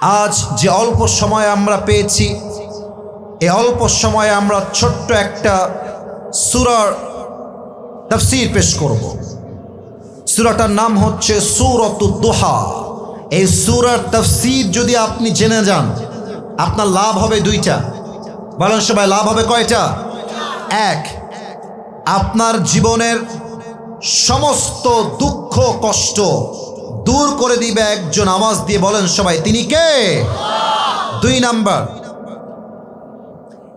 আজ যে অল্প সময় আমরা পেয়েছি এই অল্প সময়ে আমরা ছোট্ট একটা সুরার তফসির পেশ করব। সুরাটার নাম হচ্ছে সুরত দোহা। এই সুরার তফসির যদি আপনি জেনে যান, আপনার লাভ হবে দুইটা। বলেন সবাই, লাভ হবে কয়টা? এক, আপনার জীবনের সমস্ত দুঃখ, কষ্ট দূর করে দিবে একজন আওয়াজ দিয়ে বলেন সবাই, তিনি কে? দুই নাম্বার।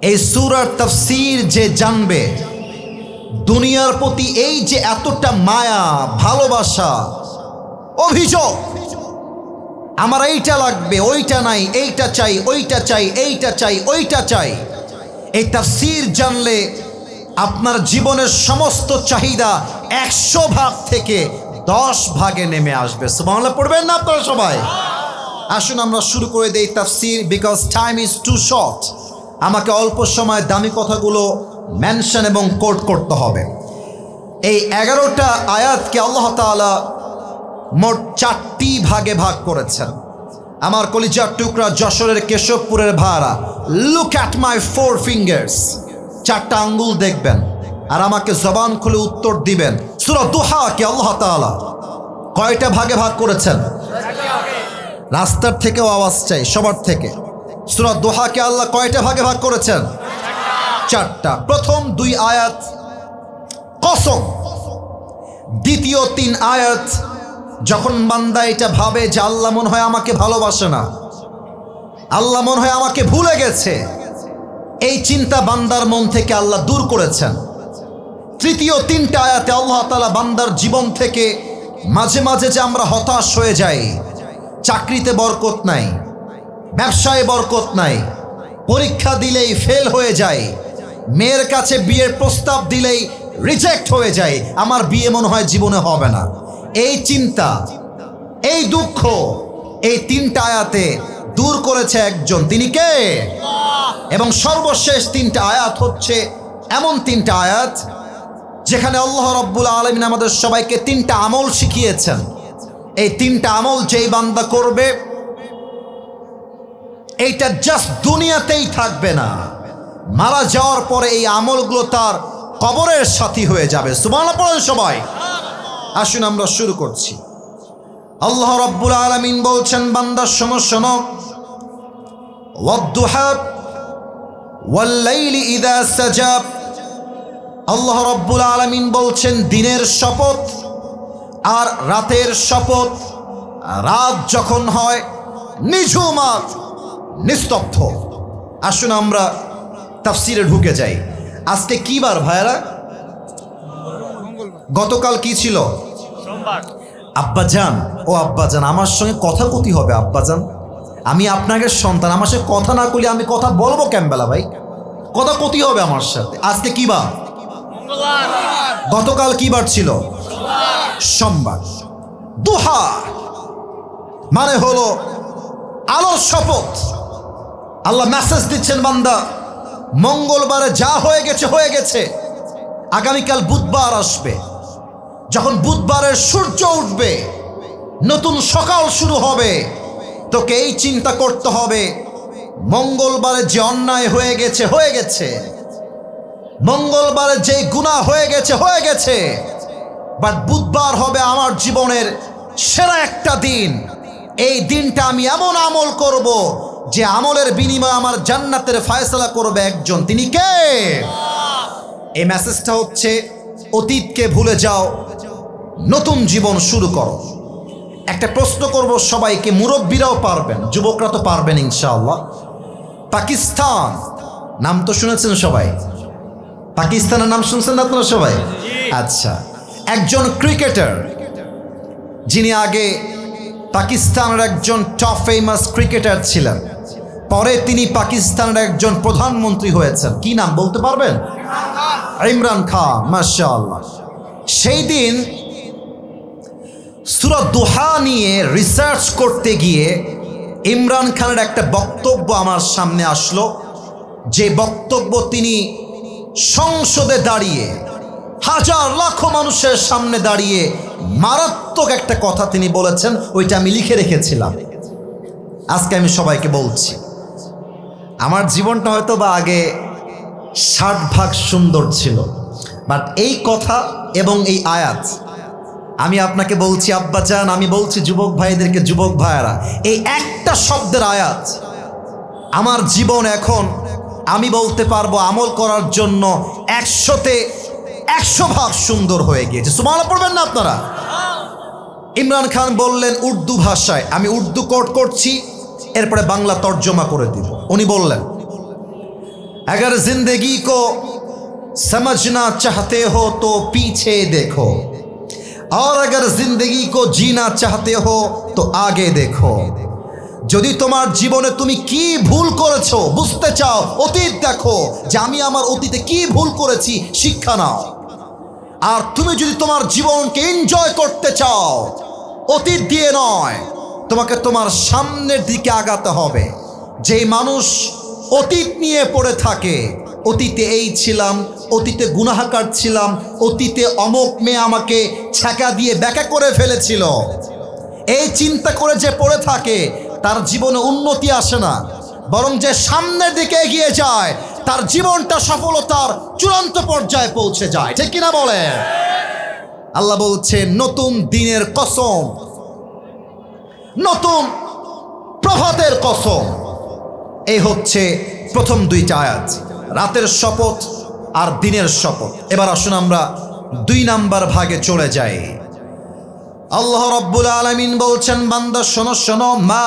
এই সুরার তফসির যে জানবে, দুনিয়ার প্রতি এই যে এতটা মায়া, ভালোবাসা, অভিযোগ, আমার এইটা লাগবে, ওইটা নাই, এইটা চাই, ওইটা চাই, এইটা চাই, ওইটা চাই। এই তাফসির জানলে আপনার জীবনের সমস্ত চাহিদা একশো ভাগ থেকে দশ ভাগে নেমে আসবে। সুবাংলা পড়বেন না আপনারা সবাই? আসুন, আমরা শুরু করে দেই তাফসির because time is too short আমাকে অল্প সময় দামি কথাগুলো মেনশন এবং কোট করতে হবে। এই এগারোটা আয়াতকে আল্লাহ তাআলা মোট চারটি ভাগে ভাগ করেছেন। আমার কলিজার টুকরা যশোরের কেশবপুরের ভাড়া। Look at my four fingers চারটা আঙ্গুল দেখবেন। আর আমাকে জবান খুলে উত্তর দিবেন। সুরা দুহাকে আল্লাহ তাআলা কয়টা ভাগে ভাগ করেছেন? রাস্তার থেকেও আওয়াজ চাই, সবার থেকে। সুরা দোহাকে আল্লাহ কয়টা ভাগে ভাগ করেছেন? চারটা। প্রথম দুই আয়াত কসম। দ্বিতীয় তিন আয়াত যখন বান্দা এটা ভাবে যে আল্লাহ মনে হয় আমাকে ভালোবাসে না, আল্লাহ মনে হয় আমাকে ভুলে গেছে, এই চিন্তা বান্দার মন থেকে আল্লাহ দূর করেছেন। তৃতীয় তিনটা আয়াতে আল্লাহ তালা বান্দার জীবন থেকে মাঝে মাঝে যে আমরা হতাশ হয়ে যাই, চাকরিতে বরকত নাই, ব্যবসায় বরকত নাই, পরীক্ষা দিলেই ফেল হয়ে যায় মেয়ের কাছে বিয়ের প্রস্তাব দিলেই রিজেক্ট হয়ে যায় আমার বিয়ে মনে হয় জীবনে হবে না। এই চিন্তা, এই দুঃখ, এই তিনটা আয়াতে দূর করেছে একজন, তিনি কে? এবং সর্বশেষ তিনটা আয়াত হচ্ছে এমন তিনটা আয়াত যেখানে আল্লাহ রব্বুল আলমিন আমাদের সবাইকে তিনটা আমল শিখিয়েছেন। এই তিনটা আমল যেই বান্দা করবে, এইটা জাস্ট দুনিয়াতেই থাকবে না। মারা যাওয়ার পরে এই আমলগুলো তার কবরের সাথী হয়ে যাবে। সুমানা সবাই। আসুন আমরা শুরু করছি। আল্লাহ রব্বুল আলমিন বলছেন বান্দার শোনো শোনো। ওয়াদ্দুহাব ওয়াল্লাইলি ইদা সাজাব। আল্লাহ রব্বুল আলমিন বলছেন দিনের শপথ আর রাতের শপথ রাত যখন হয় নিঝুমাত নিস্তব্ধ। আসুন আমরা তাফসিরে ঢুকে যাই। আজকে কি বার ভাইরা গতকাল কি ছিল? আব্বাজান ও আব্বাজান আমার সঙ্গে কথা কতি হবে আব্বাজান। আমি আপনাকে সন্তান আমার সাথে কথা না করলে আমি কথা বলব ক্যাম্বেলা ভাই? কথা কতি হবে আমার সাথে। আজকে কি বার? গতকাল কি বার ছিল? সোমবার। দুহা। মানে হলো আলোর শপথ। আল্লাহ মেসেজ দিচ্ছেন, বান্দা, মঙ্গলবারে যা হয়ে গেছে হয়ে গেছে। আগামীকাল বুধবার আসবে। যখন বুধবারের সূর্য উঠবে, নতুন সকাল শুরু হবে। তোকে এই চিন্তা করতে হবে, মঙ্গলবারে যে অন্যায় হয়ে গেছে হয়ে গেছে। মঙ্গলবারে যে গুণা হয়ে গেছে হয়ে গেছে। বাট বুধবার হবে আমার জীবনের সেরা একটা দিন। এই দিনটা আমি এমন আমল করব যে আমলের বিনিময়ে আমার জান্নাতের ফায়সলা করবে একজন। তিনি কে? এই মেসেজটা হচ্ছে, অতীতকে ভুলে যাও, নতুন জীবন শুরু করো। একটা প্রশ্ন করব সবাইকে, মুরব্বীরাও পারবেন, যুবকরা তো পারবেন ইনশাআল্লাহ। পাকিস্তান, নাম তো শুনেছেন সবাই। পাকিস্তানের নাম শুনছেন আপনারা সবাই? আচ্ছা। একজন ক্রিকেটার যিনি আগে পাকিস্তানের একজন টপ ফেমাস ক্রিকেটার ছিলেন। পরে তিনি পাকিস্তানের একজন প্রধানমন্ত্রী হয়েছেন। কি নাম বলতে পারবেন? ইমরান খান মাশাআল্লাহ। সেই দিন সুরত দোহা নিয়ে রিসার্চ করতে গিয়ে ইমরান খানের একটা বক্তব্য আমার সামনে আসলো। যে বক্তব্য তিনি সংসদে দাঁড়িয়ে, হাজার লাখো মানুষের সামনে দাঁড়িয়ে মারাত্মক একটা কথা তিনি বলেছেন, ওইটা আমি লিখে রেখেছিলাম। আজকে আমি সবাইকে বলছি, আমার জীবনটা হয়তো বা আগে ষাট ভাগ সুন্দর ছিল, বাট এই কথা এবং এই আয়াত, আমি আপনাকে বলছি আব্বাজান আমি বলছি যুবক ভাইদেরকে, যুবক ভাইয়েরা, এই একটা শব্দের আয়াত, আমার জীবন এখন আমি বলতে পারবো আমল করার জন্য একশোতে একশো ভাগ সুন্দর হয়ে গিয়েছে সুমালা পড়বেন না আপনারা ইমরান খান বললেন উর্দু ভাষায় আমি উর্দু কোট করছি এরপরে বাংলা তর্জমা করে দিব উনি বললেন अगर जिंदगी को समझना चाहते हो तो पीछे देखो और अगर जिंदगी को जीना चाहते हो तो आगे देखो যদি তোমার জীবনে তুমি কি ভুল করেছ, বুঝতে চাও, অতীত দেখো যে আমি আমার অতীতে কি ভুল করেছি, শিক্ষা নাও। আর তুমি যদি তোমার জীবনকে এনজয় করতে চাও, অতীত দিয়ে নয়, তোমাকে তোমার সামনের দিকে আগাতে হবে। যেই মানুষ অতীত নিয়ে পড়ে থাকে, অতীতে এই ছিলাম, অতীতে গুনাহাকার ছিলাম, অতীতে অমক মেয়ে আমাকে ছ্যাঁকা দিয়ে ব্যাকা করে ফেলেছিল। এই চিন্তা করে যে পড়ে থাকে তার জীবনে উন্নতি আসে না। বরং যে সামনের দিকে এগিয়ে যায়, তার জীবনটা সফলতার চূড়ান্ত পর্যায়ে পৌঁছে যায়। ঠিক কিনা বলে আল্লাহ বলছে, নতুন দিনের কসম, নতুন প্রভাতের কসম। এই হচ্ছে প্রথম দুইটা আয়াত, রাতের শপথ আর দিনের শপথ। এবার আসুন আমরা দুই নাম্বার ভাগে চলে যাই। আল্লাহ রব্বুল আলামিন বলছেন, বান্দা, শোনো শোনো, মা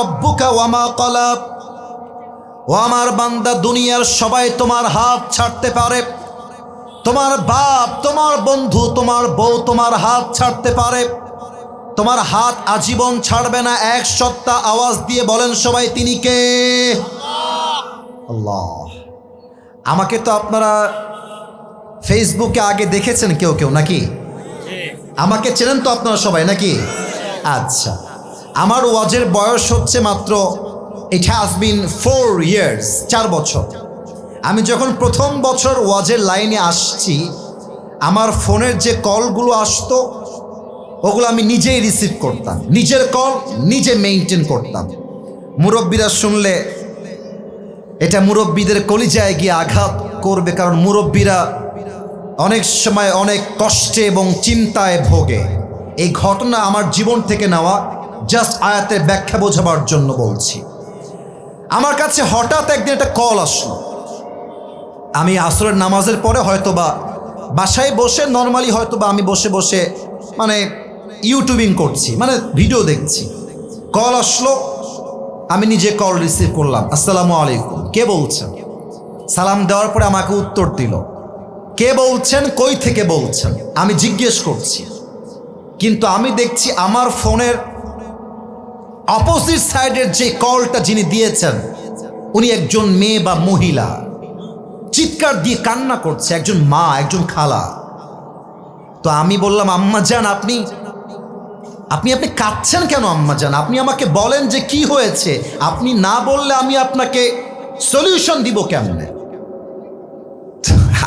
রব্বুকা ওয়া মা ক্বালা ও আমার বান্দা, দুনিয়ার সবাই তোমার হাত ছাড়তে পারে। তোমার বাপ, তোমার বন্ধু, তোমার বউ তোমার হাত ছাড়তে পারে। তোমার হাত আজীবন ছাড়বে না, এক সপ্তাহ আওয়াজ দিয়ে বলেন সবাই, তিনি কে? আল্লাহ। আমাকে তো আপনারা ফেসবুকে আগে দেখেছেন কেউ কেউ, নাকি? আমাকে চেনেন তো আপনারা সবাই নাকি? আচ্ছা। আমার ওয়াজের বয়স হচ্ছে মাত্র it has been four years চার বছর। আমি যখন প্রথম বছর ওয়াজের লাইনে আসছি, আমার ফোনের যে কলগুলো আসতো, ওগুলো আমি নিজেই রিসিভ করতাম। নিজের কল নিজে মেনটেন করতাম। মুরব্বীরা শুনলে এটা মুরব্বীদের কলিজায় গিয়ে আঘাত করবে, কারণ মুরব্বীরা অনেক সময় অনেক কষ্টে এবং চিন্তায় ভোগে। এই ঘটনা আমার জীবন থেকে নেওয়া জাস্ট আয়াতের ব্যাখ্যা বোঝাবার জন্য বলছি। আমার কাছে হঠাৎ একদিন একটা কল আসলো। আমি আসরের নামাজের পরে হয়তো বা বাসায় বসে নর্মালি হয়তো বা আমি বসে বসে মানে ইউটিউবিং করছি মানে ভিডিও দেখছি। কল আসলো, আমি নিজে কল রিসিভ করলাম। আসসালামু আলাইকুম। কে বলছেন? সালাম দেওয়ার পরে আমাকে উত্তর দিল। কে বলছেন, কই থেকে বলছেন? আমি জিজ্ঞেস করছি। কিন্তু আমি দেখছি আমার ফোনের অপোজিট সাইডের যে কলটা যিনি দিয়েছেন, উনি একজন মেয়ে বা মহিলা। চিৎকার দিয়ে কান্না করছে, একজন মা, একজন খালা। তো আমি বললাম, আম্মা যান আপনি আপনি আপনি কাঁদছেন কেন, আম্মা যান আপনি আমাকে বলেন যে কি হয়েছে। আপনি না বললে আমি আপনাকে সলিউশন দিব কেমনে?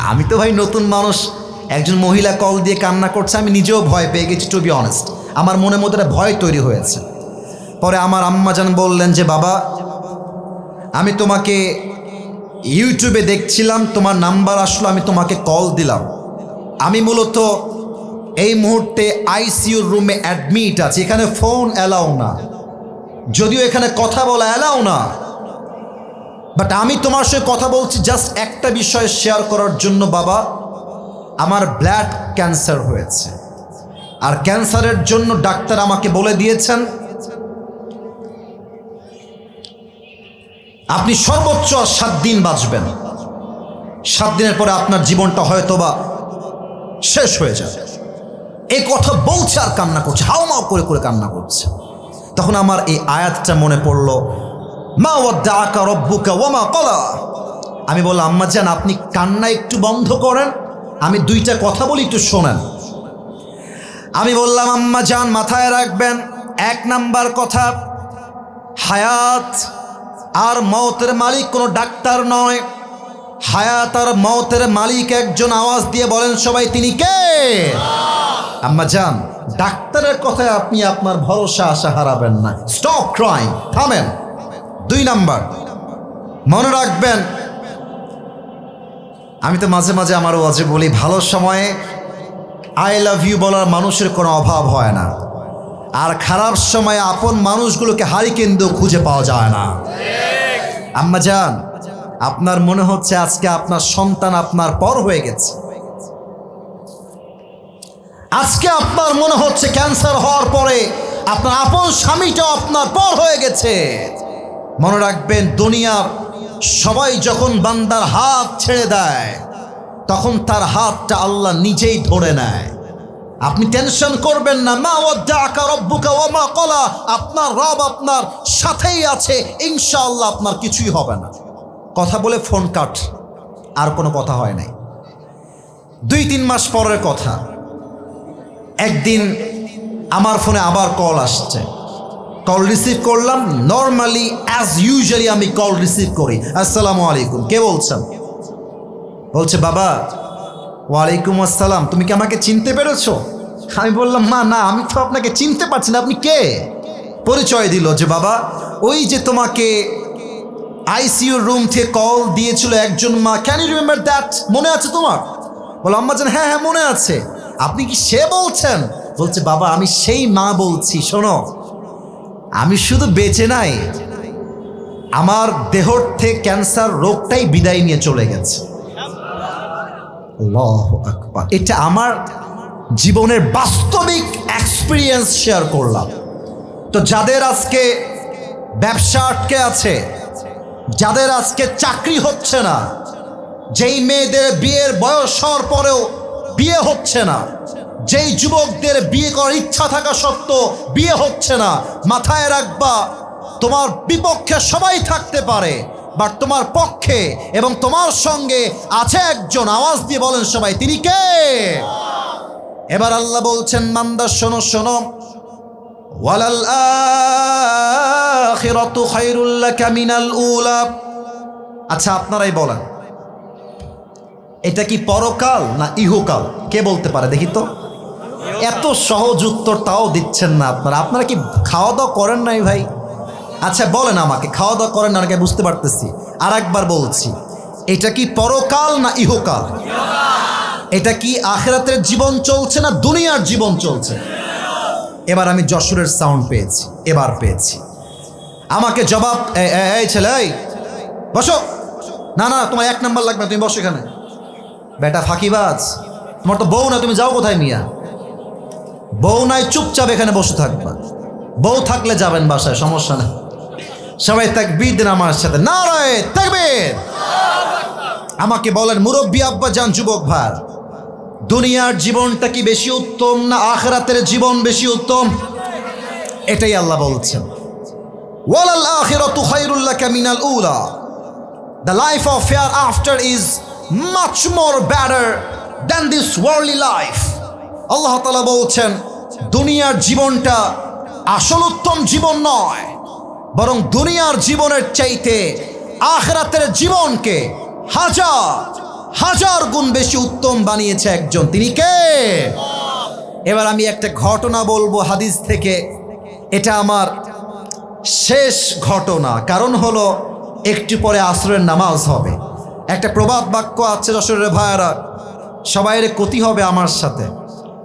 আমি তো ভাই নতুন মানুষ। একজন মহিলা কল দিয়ে কান্না করছে, আমি নিজেও ভয় পেয়ে গেছি টু বি অনেস্ট আমার মনের মধ্যে একটা ভয় তৈরি হয়েছে। পরে আমার আম্মাজান বললেন যে, বাবা, আমি তোমাকে ইউটিউবে দেখছিলাম, তোমার নাম্বার আসলো, আমি তোমাকে কল দিলাম। আমি মূলত এই মুহূর্তে আইসিইউর রুমে অ্যাডমিট আছে। এখানে ফোন অ্যালাউ না। যদিও এখানে কথা বলা অ্যালাউ না বাট আমি তোমার সঙ্গে কথা বলছি জাস্ট একটা বিষয় শেয়ার করার জন্য বাবা, আমার ব্লাড ক্যান্সার হয়েছে। আর ক্যান্সারের জন্য ডাক্তার আমাকে বলে দিয়েছেন, আপনি সর্বোচ্চ সাত দিন বাঁচবেন। সাত দিনের পরে আপনার জীবনটা হয়তোবা শেষ হয়ে যাবে। এই কথা বলছে আর কান্না করছে হাওমাও করে করে কান্না করছে। তখন আমার এই আয়াতটা মনে পড়ল মা ওয়াদ্দাআকা রব্বুকা ওয়ামা কলা আমি বললাম, আম্মা যান আপনি কান্না একটু বন্ধ করেন, আমি দুইটা কথা বলি, একটু শোনেন। আমি বললাম, আম্মা যান মাথায় রাখবেন, এক নাম্বার কথা, হায়াত আর মৌতের মালিক কোনো ডাক্তার নয়। হায়াত আর মৌতের মালিক একজন আওয়াজ দিয়ে বলেন, সবাই তিনি কে? আম্মা যান ডাক্তারের কথায় আপনি আপনার ভরসা আশা হারাবেন না। স্টপ ক্রাইম থামেন। দুই নাম্বার। মনে রাখবেন, আমি তো মাঝে মাঝে আমার ওয়াজে বলি, ভালো সময়ে আই লাভ ইউ বলার মানুষের কোনো অভাব হয় না। আর খারাপ সময়ে আপন মানুষগুলোকে হারি কেন্দ্র খুঁজে পাওয়া যায় না। আম্মা যান আপনার মনে হচ্ছে আজকে আপনার সন্তান আপনার পর হয়ে গেছে। আজকে আপনার মনে হচ্ছে ক্যান্সার হওয়ার পরে আপনার আপন স্বামীটাও আপনার পর হয়ে গেছে। মনে রাখবেন, দুনিয়ার সবাই যখন বান্দার হাত ছেড়ে দেয়, তখন তার হাতটা আল্লাহ নিজেই ধরে নেয়। আপনি টেনশন করবেন না, মা ওয়াদ্দাকা রব্বুকা ওয়া মা কলা আপনার রব আপনার সাথেই আছে, ইনশাআল্লাহ আপনার কিছুই হবে না। কথা বলে ফোন কাট, আর কোনো কথা হয় নাই। দুই তিন মাস পরের কথা, একদিন আমার ফোনে আবার কল আসছে। কল রিসিভ করলাম। নর্মালি অ্যাজ ইউজুয়ালি আমি কল রিসিভ করি। আসসালামু আলাইকুম। কে বলছেন? বলছে, বাবা, ওয়ালাইকুম আসসালাম। তুমি কি আমাকে চিনতে পেরেছ? আমি বললাম, মা, না, আমি তো আপনাকে চিনতে পারছি না। আপনি কে? পরিচয় দিল যে, বাবা, ওই যে তোমাকে আইসিইউ রুম থেকে কল দিয়েছিল একজন মা। ক্যান ইউ রিমেম্বার দ্যাট মনে আছে তোমার? বলো, আম্মা জান হ্যাঁ হ্যাঁ মনে আছে। আপনি কি সে বলছেন? বলছে, বাবা, আমি সেই মা বলছি, শোনো। আমি শুধু বেঁচে নাই, আমার দেহর থেকে ক্যান্সার রোগটাই বিদায় নিয়ে চলে গেছে। এটা আমার জীবনের বাস্তবিক এক্সপিরিয়েন্স শেয়ার করলাম তো যাদের আজকে ব্যবসা আটকে আছে, যাদের আজকে চাকরি হচ্ছে না, যেই মেয়েদের বিয়ের বয়স হওয়ার পরেও বিয়ে হচ্ছে না যেই যুবকদের বিয়ে করার ইচ্ছা থাকা সত্ত্বেও বিয়ে হচ্ছে না, মাথায় রাখবা, তোমার বিপক্ষে সবাই থাকতে পারে বাট তোমার পক্ষে এবং তোমার সঙ্গে আছে একজন, আওয়াজ দিয়ে বলেন সবাই, তিনি কে? এবার আল্লাহ বলছেন, মান্দা, শোনো শোনো। উলা। আচ্ছা আপনারাই বলেন। এটা কি পরকাল না ইহকাল? কে বলতে পারে, দেখি তো। এত সহজ উত্তর তাও দিচ্ছেন না আপনারা। আপনারা কি খাওয়া দাওয়া করেন নাই ভাই? আচ্ছা বলেন আমাকে খাওয়া দাওয়া করেন না নাকি বুঝতে পারতেছি। আর একবার বলছি, এটা কি পরকাল না ইহকাল? এটা কি আখেরাতের জীবন চলছে না দুনিয়ার জীবন চলছে? এবার আমি যশোরের সাউন্ড পেয়েছি, এবার পেয়েছি। আমাকে জবাব এই ছেলে বসো। না না, তোমার এক নাম্বার লাগবে তুমি বসো এখানে। বেটা ফাঁকিবাজ, তোমার তো বউ না, তুমি যাও কোথায় মিয়া? বউ নাই, চুপচাপ এখানে বসে থাকবা। বউ থাকলে যাবেন বাসায়, সমস্যা নেই। সবাই তাকবীর দিন আমার সাথে। না নারায় তাকবীর! আমাকে বলেন, মুরব্বী আব্বা যান যুবক ভার দুনিয়ার জীবনটা কি বেশি উত্তম না আখরাতের জীবন বেশি উত্তম? এটাই আল্লাহ বলছেন। ওয়ালাল আখিরাতু খায়রুল লাকা মিনাল উলা। The life of hereafter is much more better than this worldly life. আল্লাহ তালা বলছেন, দুনিয়ার জীবনটা আসল উত্তম জীবন নয়, বরং দুনিয়ার জীবনের চাইতে আখরাতের জীবনকে হাজার হাজার গুণ বেশি উত্তম বানিয়েছে একজন। তিনি কে? এবার আমি একটা ঘটনা বলব হাদিস থেকে। এটা আমার শেষ ঘটনা। কারণ হলো, একটু পরে আসরের নামাজ হবে। একটা প্রবাদ বাক্য আছে যশোরের ভাইয়ারা, সবাইয়ের ক্ষতি হবে আমার সাথে।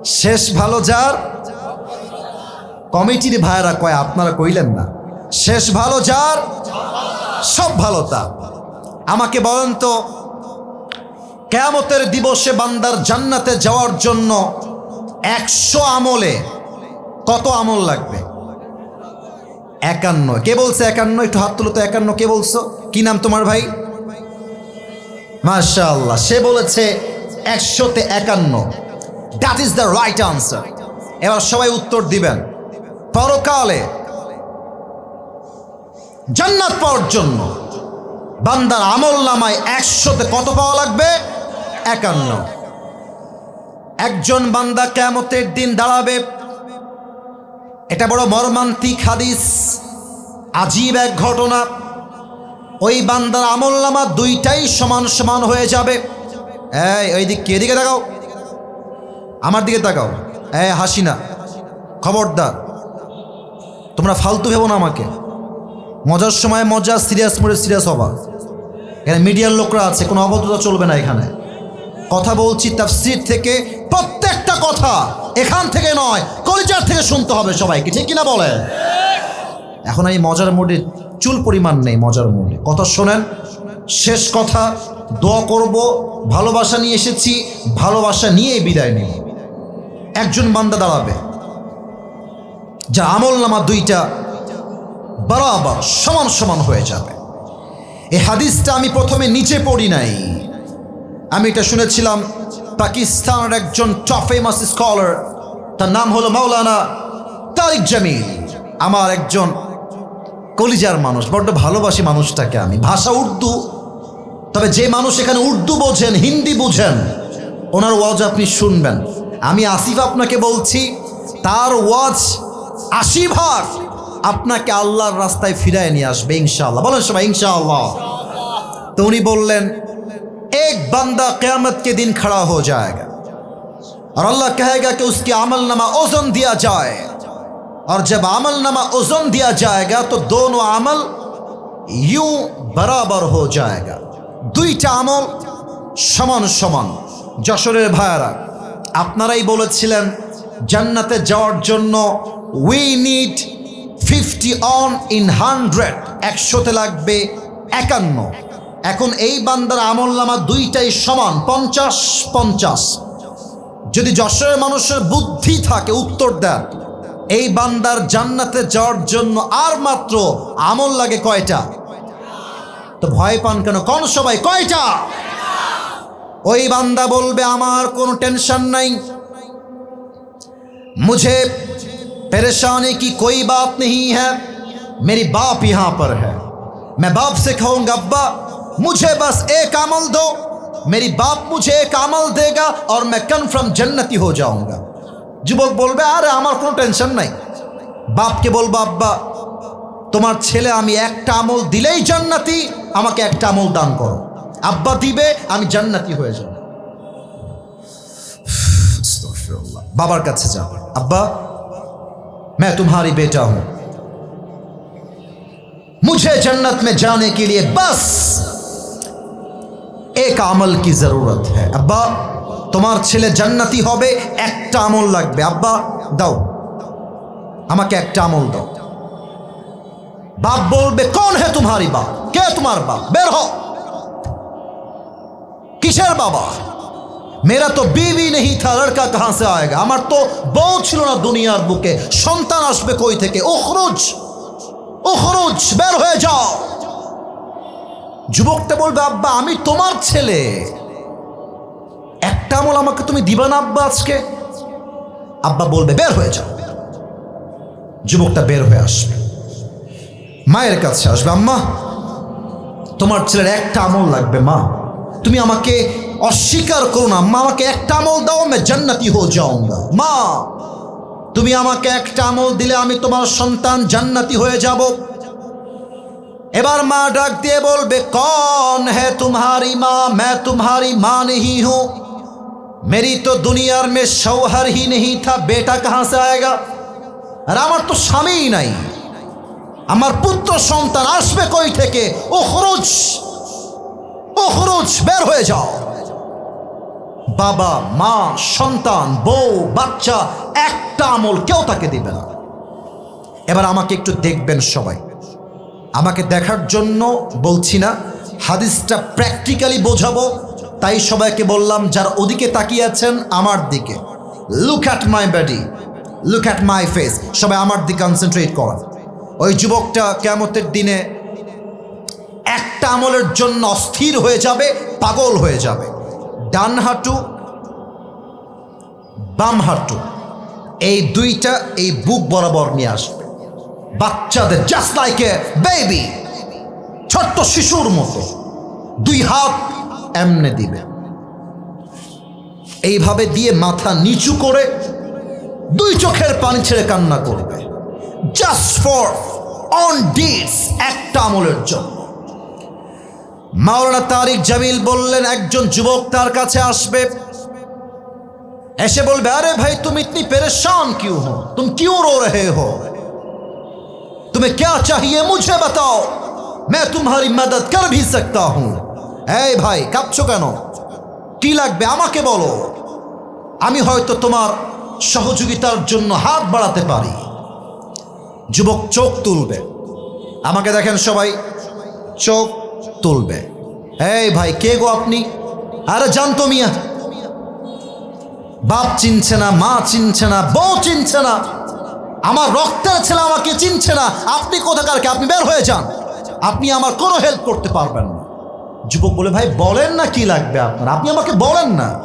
শেষ ভালো যার? কমিটির ভাইয়ারা কয়, আপনারা কইলেন না। শেষ ভালো যার? সব ভালো তার আমাকে বলেন তো, কেয়ামতের দিবসে বান্দার জান্নাতে যাওয়ার জন্য একশো আমলে কত আমল লাগবে? একান্ন। কে বলছে একান্ন? একটু হাত তুলো তো, একান্ন কে বলছো? কি নাম তোমার ভাই? মাশাআল্লাহ, সে বলেছে একশোতে একান্ন। That is the right answer এবার সবাই উত্তর দিবেন। পরকালে, জান্নাত পাওয়ার জন্য বান্দার আমল নামায় একশোতে কত পাওয়া লাগবে? একান্ন। একজন বান্দা কেমতের দিন দাঁড়াবে। এটা বড় মর্মান্তিক হাদিস, আজীব এক ঘটনা। ওই বান্দার আমল নামা দুইটাই সমান সমান হয়ে যাবে। এই ওই দিক কে দিকে তাকাও। আমার দিকে তাকাও। এ হাসিনা, খবরদার। তোমরা ফালতু ভেবো না আমাকে। মজার সময় মজা, সিরিয়াস মোডে সিরিয়াস হবা। এখানে মিডিয়ার লোকরা আছে, কোনো অবদ্ধতা চলবে না এখানে। কথা বলছি তাফসির থেকে, প্রত্যেকটা কথা এখান থেকে নয়, কলিজার থেকে শুনতে হবে সবাইকে, ঠিক কিনা বলে এখন এই মজার মোডে চুল পরিমাণ নেই, মজার মোডে। কথা শোনেন, শেষ কথা, দোয়া করব, ভালোবাসা নিয়ে এসেছি, ভালোবাসা নিয়েই বিদায় নেব একজন বান্দা দাঁড়াবে যা আমল নামা দুইটা বরাবর সমান সমান হয়ে যাবে। এই হাদিসটা আমি প্রথমে নিচে পড়ি নাই। আমি এটা শুনেছিলাম পাকিস্তানের একজন টপ ফেমাস স্কলার তার নাম হলো মাওলানা তারিক জামিল। আমার একজন কলিজার মানুষ, বড্ড ভালোবাসি মানুষটাকে আমি। ভাষা উর্দু, তবে যে মানুষ এখানে উর্দু বোঝেন, হিন্দি বুঝেন, ওনার ওয়াজ আপনি শুনবেন। আমি আসিফ আপনাকে বলছি তার ওয়াজ আশি ভাগ আপনাকে আল্লাহর রাস্তায় ফিরায় নিয়ে আসবে ইনশাআল্লাহ বলেন সবাই ইনশাআল্লাহ তো উনি বললেন एक बंदा क़यामत के दिन खड़ा हो जाएगा और अल्लाह कहेगा कि उसकी अमल नमा ओजन दिया जाए और जब अमल नमा ओजन दिया जाएगा तो दोनों अमल यूं बराबर हो जाएगा দুইটা আমল সমান সমান যশোরের ভাইয়ারা আপনারাই বলেছিলেন, জান্নাতে যাওয়ার জন্য we need fifty one in hundred একশোতে লাগবে একান্ন। এখন এই বান্দার আমল নামা দুইটাই সমান, পঞ্চাশ পঞ্চাশ। যদি যশোরের মানুষের বুদ্ধি থাকে, উত্তর দেন। এই বান্দার জান্নাতে যাওয়ার জন্য আর মাত্র আমল লাগে কয়টা? তো ভয় পান কেন? কোন সবাই? কয়টা? ওই বান্দা বলবে আমার কোনো টেনশন নাই मुझे परेशानी की कोई बात नहीं है मेरी बाप यहाँ पर है मैं बाप से कहूँगा अब्बा मुझे बस एक अमल दो मेरी बाप मुझे एक अमल देगा और मैं कन्फर्म जन्नती हो जाऊंगा যুবক বলবে আরে আমার কোনো টেনশন নাই বাপকে বলবো আব্বা তোমার ছেলে আমি একটা আমল দিলেই জান্নাতি আমাকে একটা আমল দান করো আব্বা দিবে আমি জান্নাতি হয়ে যাব আস্তাগফিরুল্লাহ। বাবার কাছে যাও अब्बा मैं तुम्हारी बेटा हूं मुझे जन्नत में जाने के लिए बस एक আমল की जरूरत है अब्बा তোমার ছেলে জান্নাতি হবে একটা আমল লাগবে আব্বা দাও আমাকে একটা আমল দাও বাপ বলবে কোন হে তোমারি বাপ কে তোমার বাপ বের হও কিসের বাবা? মেরা তো বিবি নেই, থা, লড়কা কাহা সে আয়েগা? আমার তো বউ ছিল না দুনিয়ার বুকে। সন্তান আসবে কই থেকে? ওখরুজ ওখরুজ, বের হয়ে যাও। যুবকটা বলবে, আব্বা, আমি তোমার ছেলে। একটা আমল আমাকে তুমি দিবা না, আব্বা, আজকে? আব্বা বলবে, বের হয়ে যাও। যুবকটা বের হয়ে আসবে। মায়ের কাছে আসবে, আম্মা, তোমার ছেলের একটা আমল লাগবে, মা। তুমি আমাকে অস্বীকার করো না। মা, আমাকে একটা আমল দাও, আমি জান্নাতি হয়ে যাও না মা, তুমি আমাকে একটা আমল দিলে আমি তোমার সন্তান জান্নাতি হয়ে যাব। এবার মা ডাক দিয়ে বলবে, কন হে তুমারি মা, মে তুমারি মা নেই হো। মেরি তো দুনিয়ার মে সৌহার হি নেই থা, বেটা কাহা সে আয়েগা? আর আমার তো স্বামীই নাই। আমার পুত্র সন্তান আসবে কই থেকে? ও খরচ খরচ বের হয়ে যাও। বাবা, মা, সন্তান, বউ, বাচ্চা, একটা আমল কেউ তাকে দিবে না। এবার আমাকে একটু দেখবেন সবাই। আমাকে দেখার জন্য বলছি না, হাদিসটা প্র্যাকটিক্যালি বোঝাবো। তাই সবাইকে বললাম, যার ওদিকে তাকিয়ে আছেন, আমার দিকে। Look at my body look at my face সবাই আমার দিকে কনসেন্ট্রেট করেন। ওই যুবকটা কেমতের দিনে একটা আমলের জন্য অস্থির হয়ে যাবে, পাগল হয়ে যাবে। ডান হাঁটু, বাম হাঁটু, এই দুইটা এই বুক বরাবর নিয়ে আসবে। বাচ্চাদের জাস্ট লাইক এ বেবি ছোট্ট শিশুর মতো, দুই হাত এমনে দিবে। এইভাবে দিয়ে মাথা নিচু করে দুই চোখের পানি ছেড়ে কান্না করবে। জাস্ট ফর অন ডিটস একটা আমলের জন্য। মাওলানা তারিক জামিল বললেন একজন যুবক তার কাছে আসবে ऐसे बोल अरे भाई तुम इतनी परेशान क्यों हो तुम क्यों रो रहे हो तुम्हें क्या चाहिए मुझे बताओ मैं तुम्हारी मदद कर भी सकता हूं এই ভাই কাঁদছো কেন কি লাগবে আমাকে বলো আমি হয়তো তোমার সহযোগিতার জন্য হাত বাড়াতে পারি যুবক চোখ তুলবে আমাকে দেখেন সবাই চোখ তুলবে। এই ভাই, কে গো আপনি? আরে জানতো মিয়া। বাপ চিনছে না, মা চিনছে না, বউ চিনছে না। আমার রক্তের ছেলে আমাকে চিনছে না। আপনি কোথাকারকে আপনি বের হয়ে যান। আপনি আমার কোনো হেল্প করতে পারবেন না। যুবক বলে, ভাই, বলেন না কি লাগবে আপনার? আপনি আমাকে বলেন না।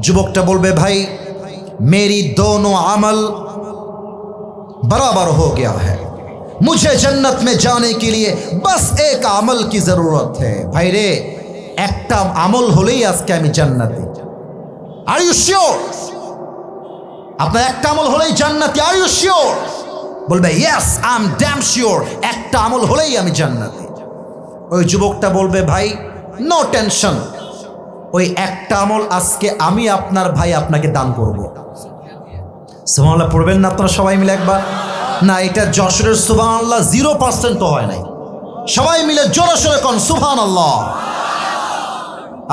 যুবকটা বলবে, ভাই, মেরি দোনো আমল বরাবর হো গিয়া হ্যাঁ মুঝে জন্নত মে জানে কে লিয়ে বাস এক আমল কি জরুরত হ্যাঁ ভাই রে একটা আমল হলেই আজকে আমি জান্নাতি। আর ইউ শিওর আপনার একটা আমল হলেই জান্নাতি। আর ইউ শিওর বলবে yes I am damn sure একটা আমল হলেই আমি জান্নাতি। ওই যুবকটা বলবে, ভাই নো টেনশন ওই একটা আমল আজকে আমি আপনার ভাই আপনাকে দান করব। সুবহানাল্লাহ, পড়বেন না আপনারা সবাই মিলে একবার। না, এটা যশোরের সুবাহ আল্লাহ জিরো পার্সেন্ট তো হয় নাই। সবাই মিলে জোরসোরে কন সুহান আল্লাহ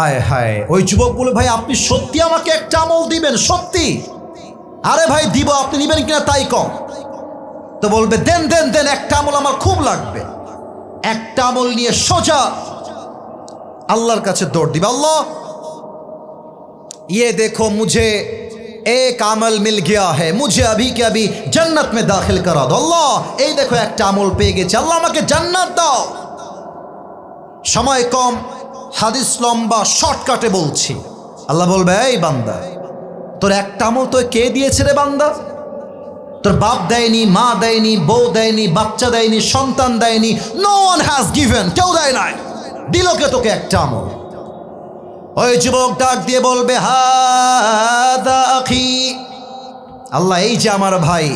আয় হায়, ওই যুবক বলে, ভাই, আপনি সত্যি আমাকে একটা আমল দিবেন, সত্যি? আরে ভাই, দিব, আপনি নিবেন কিনা তাই কম। তো বলবে, দেন দেন দেন, একটা আমল আমার খুব লাগবে। একটা আমল নিয়ে সোজা আল্লাহর কাছে দৌড় দিবে। আল্লাহ ইয়ে দেখো, মুঝে এক আমল মিল গিয়া হে মুঝে আভি কে আভি জন্নত মে দাখিল করা দাও আল্লাহ এই দেখো একটা আমল পেয়ে গেছে আল্লাহ আমাকে জান্নাত দাও সময় কম হাদিস লম্বা শর্টকাটে বলছি আল্লাহ বলবে এই বান্দা তোর একটা আমল তো কে দিয়েছে রে বান্দা তোর বাপ দেয়নি মা দেয়নি বউ দেয়নি বাচ্চা দেয়নি সন্তান দেয়নি নো ওয়ান হ্যাজ গিভেন কেউ দেয় নাই দিল কে তোকে একটা আমল ওই যুবক ডাক দিয়ে বলবে, হাদা আখি। আল্লাহ, এই যে আমার ভাই,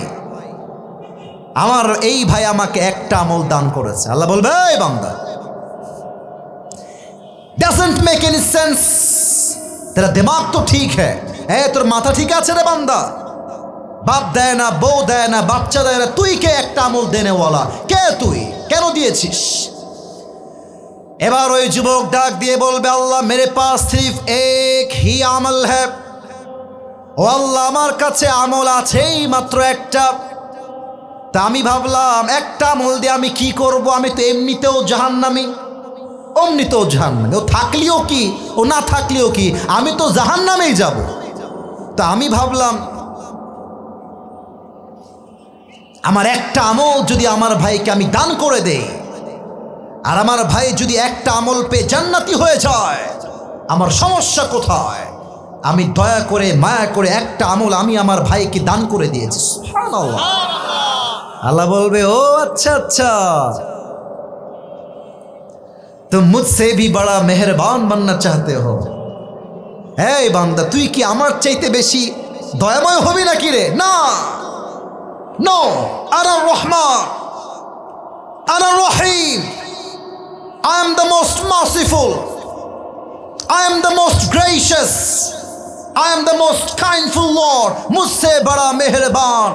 আমার এই ভাই আমাকে একটা আমল দান করেছে। আল্লাহ বলবে, এই বান্দা ডাজন্ট মেক এনি সেন্স তেরা দিমাগ তো ঠিক হ্যাঁ এ, তোর মাথা ঠিক আছে রে বান্দা? বাপ দেয় না, বউ দেয় না, বাচ্চা দেয় না, তুই কে একটা আমল দেনেওয়ালা? কে তুই? কেন দিয়েছিস? এবার ওই যুবক ডাক দিয়ে বলবে, আল্লাহ মেরে পাস সির্ফ এক, হি আমল হ্যাঁ। ও আল্লাহ, আমার কাছে আমল আছেই মাত্র একটা। তা আমি ভাবলাম, একটা আমল দিয়ে আমি কি করব? আমি তো এমনিতেও জাহান্নামি। অমনিতেও জাহান্নামি। ও থাকলেও কি? ও না থাকলেও কি? আমি তো জাহান্নামেই যাব। তা আমি ভাবলাম, আমার একটা আমল যদি আমার ভাইকে আমি দান করে দেই আর আমার ভাই যদি একটা আমল পেয়ে জান্নাতি হয়ে যায়, আমার সমস্যা কোথায়? আমি দয়া করে, মায়া করে একটা আমল আমি আমার ভাইকে দান করে দিয়েছি। আল্লাহ বলবে, ও আচ্ছা আচ্ছা। তো মুঝসে ভি বড়া মেহরবান বাননা চাহতে হো। এই বান্দা, তুই কি আমার চাইতে বেশি দয়াময় হবি নাকি রে? না। No R Rahman. R Rahim. I am the most merciful. I am the most gracious. I am the most kindful Lord. मुझसे बड़ा मेहरबान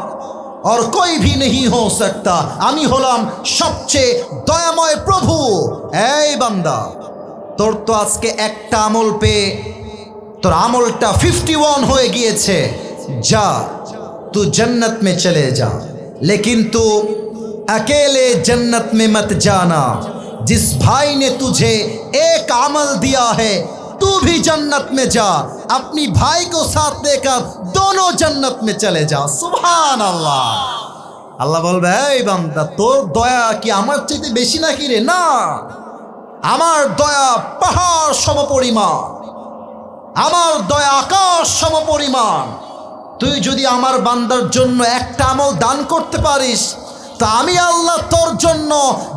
और कोई भी नहीं हो सकता আমি হলাম সবচেয়ে দয়াময় প্রভু এই বান্দা তোর তো আজকে একটা আমল পেয়ে তোর আমলটা ফিফটি ওয়ান হয়ে গিয়েছে যা तू जन्नत में चले जा लेकिन तू अकेले जन्नत में मत जाना जिस भाई ने तुझे एक अमल दिया है तू भी जन्नत में जा अपनी भाई को साथ लेकर दोनों जन्नत में चले जा सुभान अल्लाह আল্লাহ বলবে এই বান্দা তোর দয়া কি আমার চাইতে বেশি নাকি রে না আমার দয়া পাহাড় সমপরিমাণ আমার দয়া আকাশ সমপরিমাণ তুই যদি আমার বান্দার জন্য একটা আমল দান করতে পারিস তা আমি আল্লাহ তোর জন্য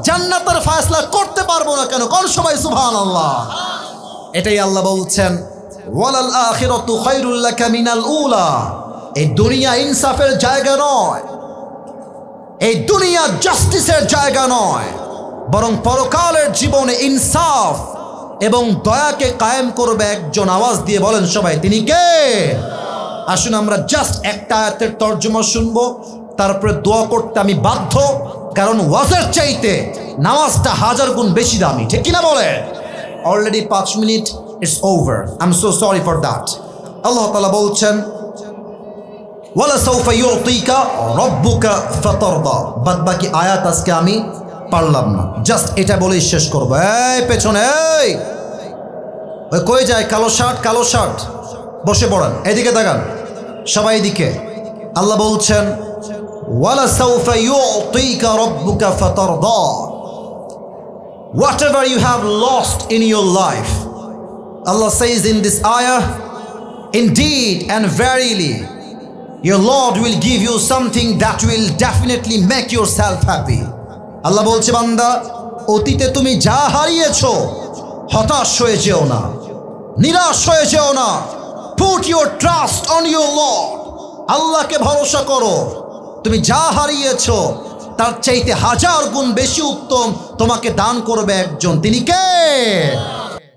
জান্নাতের ফায়সলা করতে পারব না কেন? কোন সবাই সুবহান আল্লাহ এটাই আল্লাহ বলছেন, ওয়ালাল আখিরাতু খায়রুল লাকা মিনাল এই দুনিয়া ইনসাফের জায়গা নয়। এই দুনিয়া জাস্টিসের জায়গা নয়। বরং পরকালের জীবনে ইনসাফ এবং দয়াকে কায়েম করবে একজন। আওয়াজ দিয়ে বলেন সবাই, তিনি কে? আসুন আমরা জাস্ট একটা আয়াতের তর্জমা শুনব। তারপরে দোয়া করতে আমি বাধ্য, কারণ ওয়াজের চাইতে নামাজটা হাজার গুণ বেশি দামি। ঠিক কিনা বলে? অলরেডি পাঁচ minute it's over I am so sorry for that Allah তালা বলছেন, ওয়ালা সৌফা ইউতিকা রব্বুকা ফাতারদা। বাদ বাকি আয়াত আজকে আমি পারলাম না। জাস্ট এটা বলেই শেষ করব। এই পেছনে, এই! ওই কই যায়? কালো শার্ট কালো শার্ট। বসে পড়েন। এদিকে দেখান সবাই এদিকে। আল্লাহ বলছেন সৌফা ইউতিকা রব্বুকা ফাতারদা whatever you have lost in your life Allah says in this ayah indeed and verily your Lord will give you something that will definitely make yourself happy আল্লাহ বলছে বান্দা অতীতে তুমি যা হারিয়েছো হতাশ হয়ে যেও না নিরাশ হয়ে যেও না put your trust on your lord আল্লাহকে ভরসা করো তুমি যা হারিয়েছ, তার চাইতে হাজার গুণ বেশি উত্তম তোমাকে দান করবে একজন। তিনি কে?